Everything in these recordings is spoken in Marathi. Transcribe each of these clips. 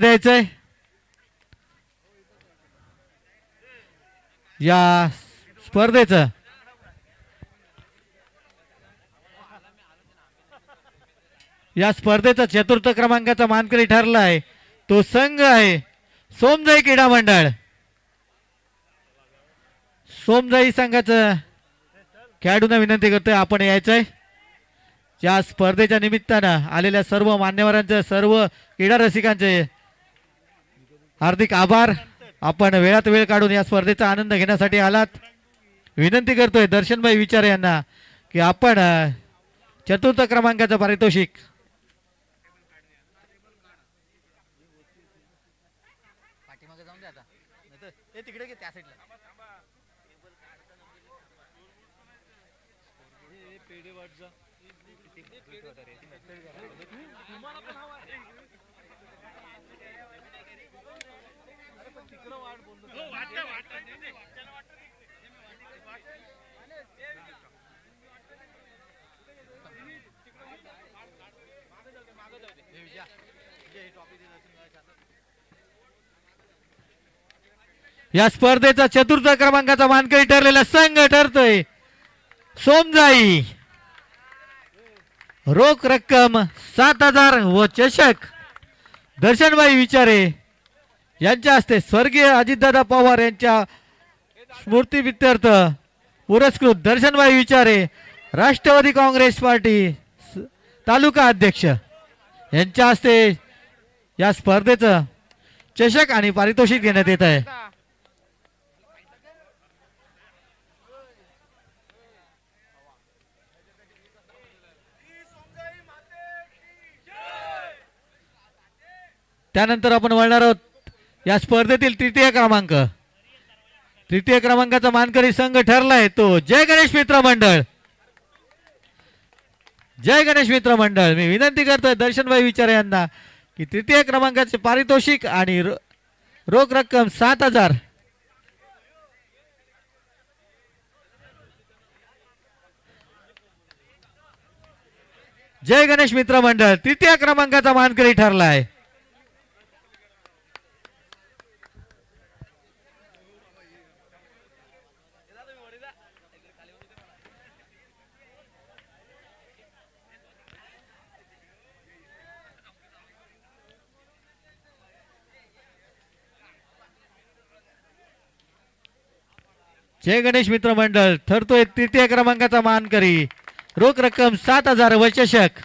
द्यायचंय? या स्पर्धेचं. या स्पर्धेचा चतुर्थ क्रमांकाचा मानकरी ठरला आहे. तो संघ आहे सोमजाई क्रीडा मंडळ. सोमजाई संघाचं खेळाडूंना विनंती करतोय आपण यायचंय. या स्पर्धेच्या निमित्तानं आलेल्या सर्व मान्यवरांचं सर्व क्रीडा रसिकांचे हार्दिक आभार. आपण वेळात वेळ काढून या स्पर्धेचा आनंद घेण्यासाठी आलात. विनंती करतोय दर्शनभाई विचारे यांना की आपण चतुर्थ क्रमांकाचं पारितोषिक. पाठीमागे जाऊन द्या या स्पर्धेचा चतुर्थ क्रमांकाचा मानकरी ठरलेला संघ ठरतोय. सोमजाई. रोख रक्कम सात हजार व चषक. दर्शनबाई विचारे. यांच्या हस्ते स्वर्गीय अजितदादा पवार यांच्या स्मृती स्मृतीप्रित्यर्थ पुरस्कृत दर्शनभाई विचारे राष्ट्रवादी काँग्रेस पार्टी तालुका अध्यक्ष. यांच्या हस्ते या स्पर्धेचं चषक आणि पारितोषिक देण्यात येत आहे. त्यानंतर आपण वळणार आहोत या स्पर्धेतील तृतीय क्रमांक. तृतीय क्रमांकाचा मानकरी संघ ठरलाय तो. जय गणेश मित्र मंडळ. जय गणेश मित्र मंडळ. मी विनंती करतोय दर्शनभाई विचारे यांना की तृतीय क्रमांकाचे पारितोषिक आणि रो- रोख रक्कम सात हजार. जय गणेश मित्र मंडळ. तृतीय क्रमांकाचा मानकरी ठरला आहे जय गणेश मित्र मंडळ ठरतोय तृतीय क्रमांकाचा मानकरी. रोख रक्कम सात हजार व चषक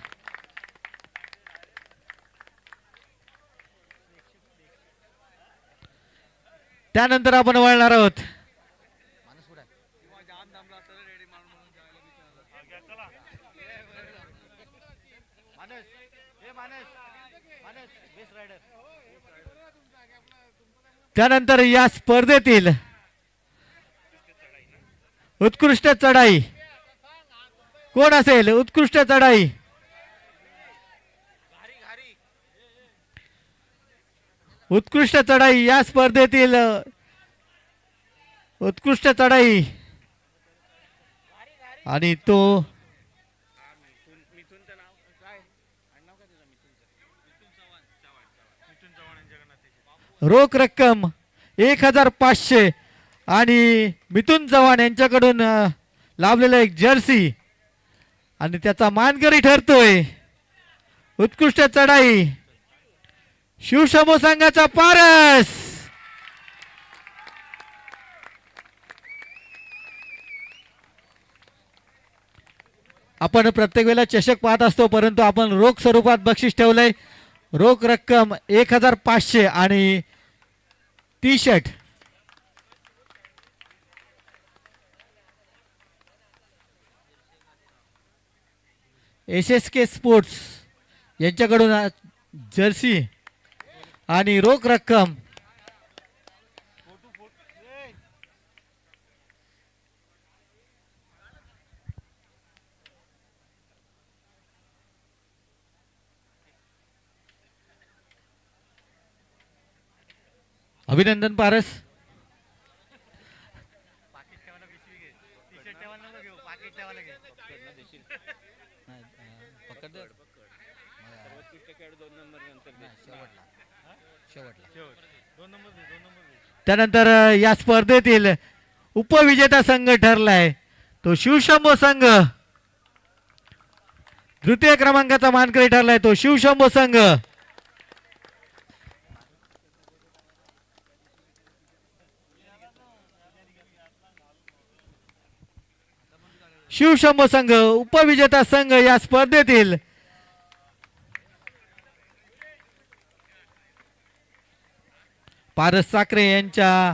त्यानंतर आपण वळणार आहोत. त्यानंतर या स्पर्धेतील उत्कृष्ट चढाई. कोण असेल? उत्कृष्ट चढाई. उत्कृष्ट चढाई या स्पर्धेतील उत्कृष्ट चढाई. आणि तो रोख रक्कम एक हजार पाचशे आणि मिथुन चव्हाण यांच्याकडून लाभलेलं लाभलेला एक जर्सी. आणि त्याचा मानकरी ठरतोय. उत्कृष्ट चढाई. शिवशंभो संघाचा पारस! आपण प्रत्येक वेळेला चषक पाहत असतो परंतु आपण रोख स्वरूपात बक्षीस ठेवलंय. रोख रक्कम एक हजार पाचशे आणि T shirt S S K sports यांच्याकडून जर्सी आणि रोख रक्कम. अभिनंदन पारस. अं, पकड दे. मग, नाही, शेवटला. शेवटला. शेवट. दोन नंबर दे दोन नंबर दे. त्यानंतर अ, या स्पर्धेतील उपविजेता संघ ठरलाय. तो शिवशंभो संघ. तृतीय क्रमांकाचा मानकरी ठरलाय तो शिवशंभो संघ. शिवशंभो संघ उपविजेता संघ या स्पर्धेतील पारस साखरे यांच्या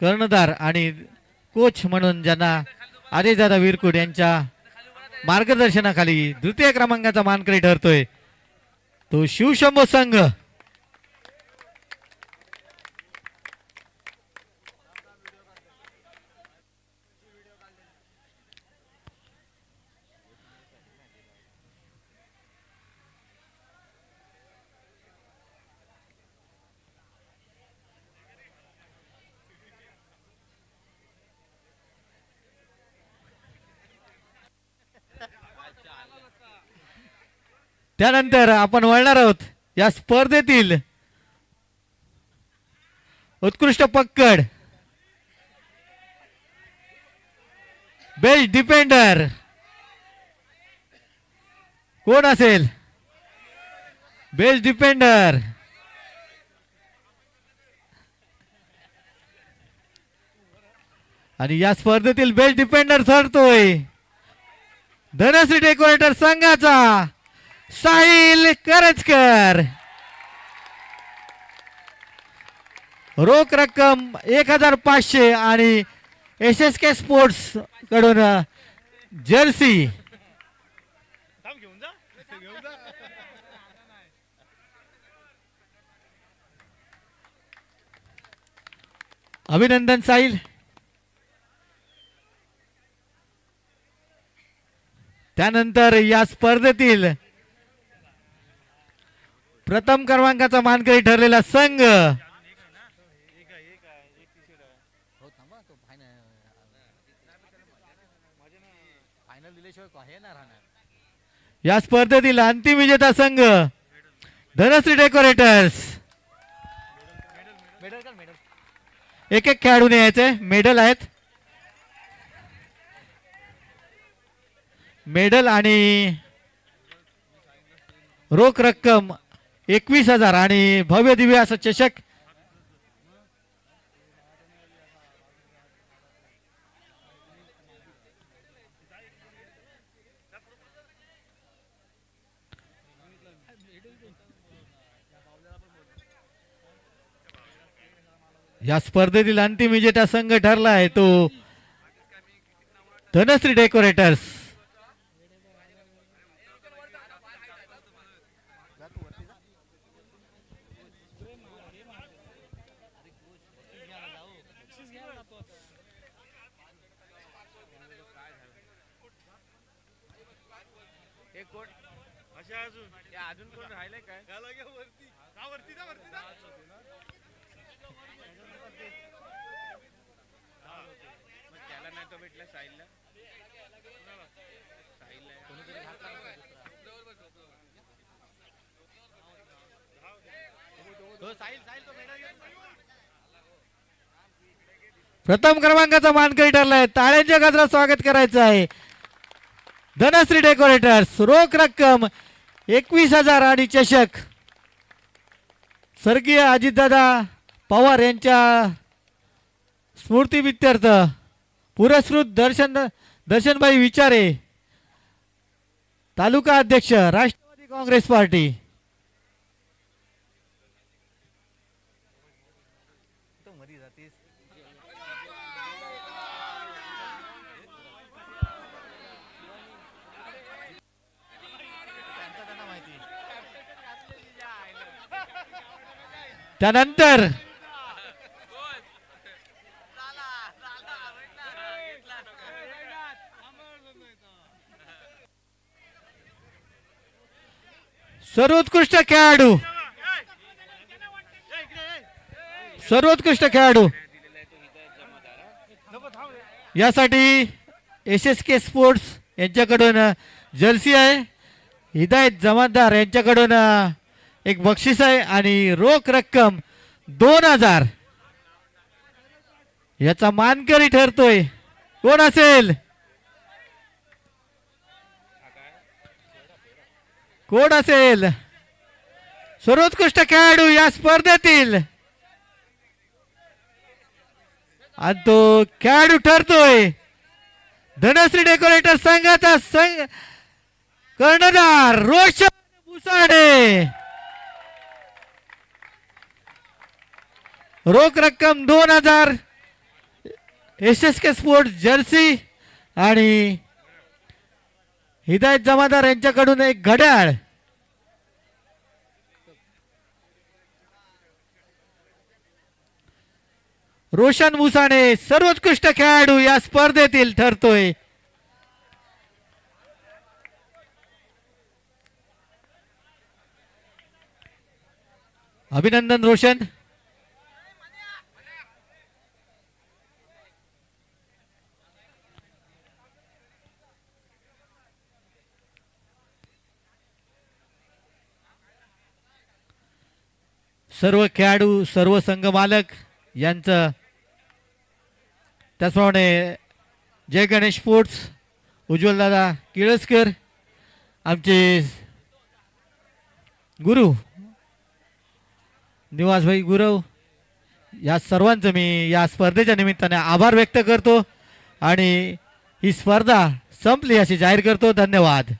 कर्णधार आणि कोच म्हणून ज्यांना अजयदादा विरकुट यांच्या मार्गदर्शनाखाली द्वितीय क्रमांकाचा मानकरी ठरतोय. तो शिवशंभो संघ. त्यानंतर आपण वळणार आहोत या स्पर्धेतील उत्कृष्ट पक्कड बेस्ट डिफेंडर. कोण असेल? Best defender. आणि या स्पर्धेतील बेस्ट डिफेंडर ठरतोय. धनश्री डेकोरेटर संघाचा. साहिल करजकर रोख रक्कम एक हजार पाचशे आणि एस एस के स्पोर्ट्सकडून जर्सी. अभिनंदन साहिल. त्यानंतर या स्पर्धेतील प्रथम क्रमांकाचा मानकरी ठरलेला संघ. या स्पर्धेतील अंतिम विजेता संघ धनश्री डेकोरेटर्स. एक एक खेळाडूने यायचे. मेडल आहेत. मेडल आणि रोख रक्कम एकवीस हजार आणि भव्य दिव्य असं चषक. या स्पर्धेतील अंतिम विजेता संघ ठरला आहे तो धनश्री डेकोरेटर्स एक कोण अशा अजून अजून कोण राहिलंय काय? वरती. जा वरती जा वरती जा. मग त्याला नाही तो भेटला साहिलला मेडल प्रथम क्रमांकाचा मानकरी ठरलाय टाळ्यांच्या गजरात स्वागत करायचं आहे. धनश्री डेकोरेटर्स रोख रक्कम एकवीस हजार आणि चषक. स्वर्गीय अजितदादा पवार यांच्या स्मृतीवित्यर्थ पुरस्कृत दर्शन दर्शनबाई विचारे तालुका अध्यक्ष राष्ट्रवादी काँग्रेस पार्टी. त्यानंतर सर्वोत्कृष्ट खेळाडू. सर्वोत्कृष्ट खेळाडू. यासाठी एस एस के स्पोर्ट्स यांच्याकडून जर्सी आहे. हिदायत जमादार यांच्याकडून एक बक्षीस आहे आणि रोख रक्कम दोन हजार. याचा मानकरी ठरतोय. कोण असेल? कोण असेल? सर्वोत्कृष्ट खेळाडू या स्पर्धेतील. आणि तो खेळाडू ठरतोय. धनश्री डेकोरेटर संघाचा संघ कर्णधार रोशन भुसाडे. रोख रक्कम दोन हजार. S S K sports jersey आणि हिदायत जमादार यांच्याकडून एक घड्याळ. रोशन मुसाणे सर्वोत्कृष्ट खेळाडू या स्पर्धेतील ठरतोय. अभिनंदन रोशन. सर्व खेळाडू सर्व संघ मालक यांचं त्याचप्रमाणे जय गणेश स्पोर्ट्स उज्ज्वलदादा किळसकर आमचे गुरु निवासभाई गुरव या सर्वांचं मी या स्पर्धेच्या निमित्ताने आभार व्यक्त करतो आणि ही स्पर्धा संपली अशी जाहीर करतो. धन्यवाद.